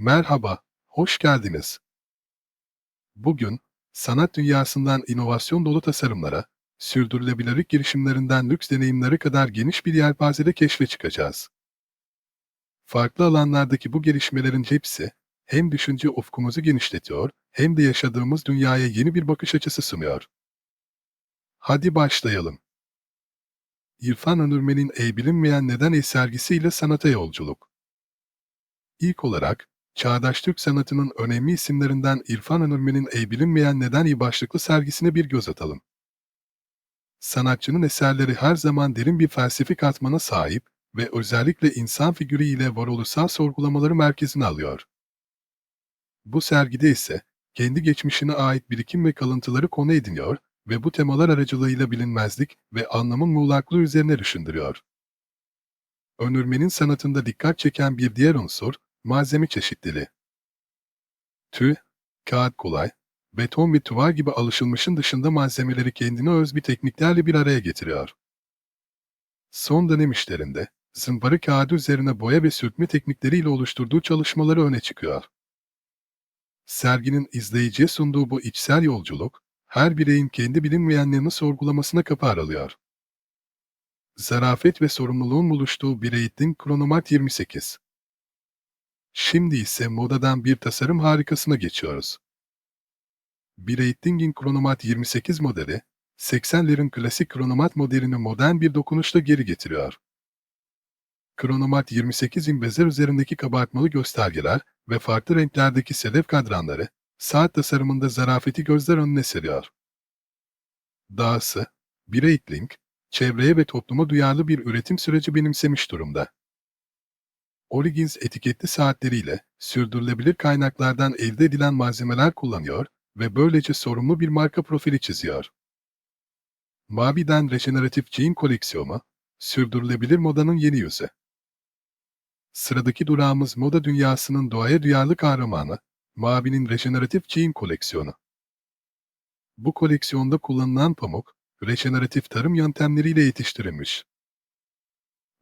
Merhaba, hoş geldiniz. Bugün, sanat dünyasından inovasyon dolu tasarımlara, sürdürülebilirlik girişimlerinden lüks deneyimlere kadar geniş bir yelpazede keşfe çıkacağız. Farklı alanlardaki bu gelişmelerin hepsi, hem düşünce ufkumuzu genişletiyor, hem de yaşadığımız dünyaya yeni bir bakış açısı sunuyor. Hadi başlayalım. İrfan Önürmen'in Ey Bilinmeyen Neden Ey sergisiyle sanata yolculuk. İlk olarak, Çağdaş Türk sanatının önemli isimlerinden İrfan Önürmen'in Ey Bilinmeyen Neden başlıklı sergisine bir göz atalım. Sanatçının eserleri her zaman derin bir felsefi katmana sahip ve özellikle insan figürü ile varoluşsal sorgulamaları merkezine alıyor. Bu sergide ise kendi geçmişine ait birikim ve kalıntıları konu ediniyor ve bu temalar aracılığıyla bilinmezlik ve anlamın muğlaklığı üzerine düşündürüyor. Önürmenin sanatında dikkat çeken bir diğer unsur, malzeme çeşitliliği. Tüy, kağıt kolay, beton ve tuval gibi alışılmışın dışında malzemeleri kendine öz bir tekniklerle bir araya getiriyor. Son dönem işlerinde, zımpara kağıdı üzerine boya ve sürtme teknikleriyle oluşturduğu çalışmaları öne çıkıyor. Serginin izleyiciye sunduğu bu içsel yolculuk, her bireyin kendi bilinmeyenlerini sorgulamasına kapı aralıyor. Zarafet ve sorumluluğun buluştuğu bir eğitim Kronomat 28. Şimdi ise modadan bir tasarım harikasına geçiyoruz. Bir Eighting'in Kronomat 28 modeli, 80'lerin klasik Kronomat modelini modern bir dokunuşla geri getiriyor. Kronomat 28'in bezer üzerindeki kabartmalı göstergeler ve farklı renklerdeki sedef kadranları, saat tasarımında zarafeti gözler önüne seriyor. Dahası, Breitling, çevreye ve topluma duyarlı bir üretim süreci benimsemiş durumda. Origins etiketli saatleriyle sürdürülebilir kaynaklardan elde edilen malzemeler kullanıyor ve böylece sorumlu bir marka profili çiziyor. Mavi'den rejeneratif jean koleksiyonu, sürdürülebilir modanın yeni yüzü. Sıradaki durağımız moda dünyasının doğaya duyarlı kahramanı, Mavi'nin rejeneratif jean koleksiyonu. Bu koleksiyonda kullanılan pamuk, rejeneratif tarım yöntemleriyle yetiştirilmiş.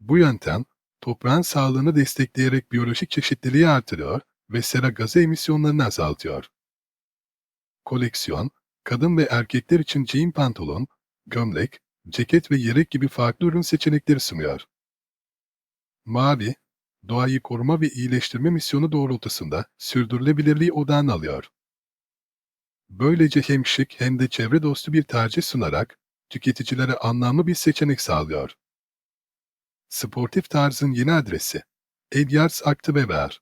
Bu yöntem, toprağın sağlığını destekleyerek biyolojik çeşitliliği artırıyor ve sera gazı emisyonlarını azaltıyor. Koleksiyon, kadın ve erkekler için jean pantolon, gömlek, ceket ve yelek gibi farklı ürün seçenekleri sunuyor. Mavi, doğayı koruma ve iyileştirme misyonu doğrultusunda sürdürülebilirliği odağına alıyor. Böylece hem şık hem de çevre dostu bir tercih sunarak tüketicilere anlamlı bir seçenek sağlıyor. Sportif tarzın yeni adresi Edyards Activewear.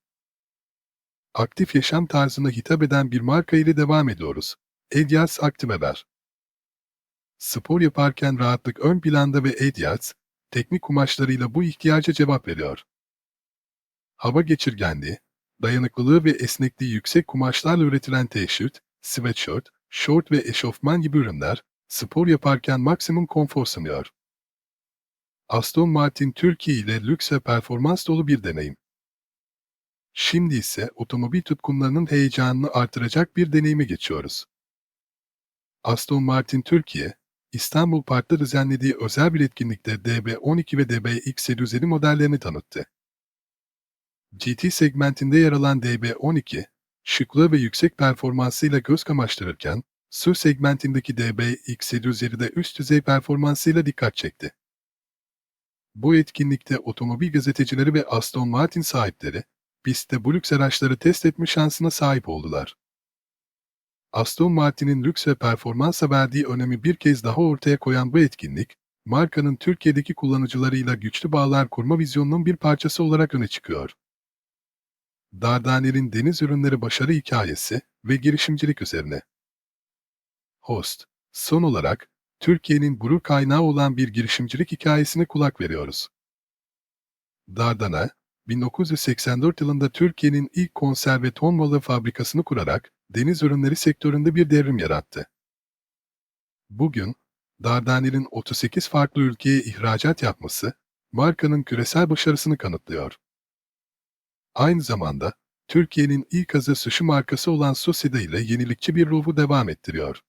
Aktif yaşam tarzına hitap eden bir marka ile devam ediyoruz. Edyards Activewear. Spor yaparken rahatlık ön planda ve Edyards, teknik kumaşlarıyla bu ihtiyaca cevap veriyor. Hava geçirgenliği, dayanıklılığı ve esnekliği yüksek kumaşlarla üretilen t-shirt, sweatshirt, short ve eşofman gibi ürünler, spor yaparken maksimum konfor sunuyor. Aston Martin Türkiye ile lüks ve performans dolu bir deneyim. Şimdi ise otomobil tutkunlarının heyecanını artıracak bir deneyime geçiyoruz. Aston Martin Türkiye, İstanbul Park'ta düzenlediği özel bir etkinlikte DB12 ve DBX750 modellerini tanıttı. GT segmentinde yer alan DB12, şıklığı ve yüksek performansıyla göz kamaştırırken, SUV segmentindeki DBX750 de üst düzey performansıyla dikkat çekti. Bu etkinlikte otomobil gazetecileri ve Aston Martin sahipleri, pistte bu lüks araçları test etme şansına sahip oldular. Aston Martin'in lüks ve performansa verdiği önemi bir kez daha ortaya koyan bu etkinlik, markanın Türkiye'deki kullanıcılarıyla güçlü bağlar kurma vizyonunun bir parçası olarak öne çıkıyor. Dardanel'in deniz ürünleri başarı hikayesi ve girişimcilik üzerine. Host, son olarak, Türkiye'nin gurur kaynağı olan bir girişimcilik hikayesine kulak veriyoruz. Dardana, 1984 yılında Türkiye'nin ilk konserve ton balığı fabrikasını kurarak deniz ürünleri sektöründe bir devrim yarattı. Bugün, Dardanel'in 38 farklı ülkeye ihracat yapması, markanın küresel başarısını kanıtlıyor. Aynı zamanda, Türkiye'nin ilk azı sushi markası olan Susida ile yenilikçi bir ruhu devam ettiriyor.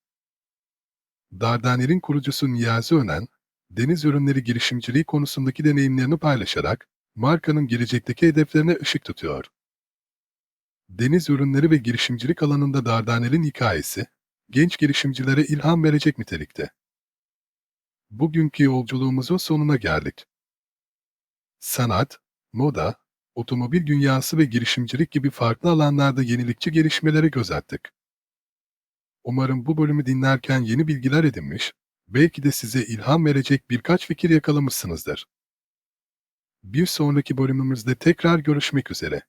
Dardanel'in kurucusu Niyazi Önen, deniz ürünleri girişimciliği konusundaki deneyimlerini paylaşarak, markanın gelecekteki hedeflerine ışık tutuyor. Deniz ürünleri ve girişimcilik alanında Dardanel'in hikayesi, genç girişimcilere ilham verecek nitelikte. Bugünkü yolculuğumuzun sonuna geldik. Sanat, moda, otomobil dünyası ve girişimcilik gibi farklı alanlarda yenilikçi gelişmelere göz attık. Umarım bu bölümü dinlerken yeni bilgiler edinmiş, belki de size ilham verecek birkaç fikir yakalamışsınızdır. Bir sonraki bölümümüzde tekrar görüşmek üzere.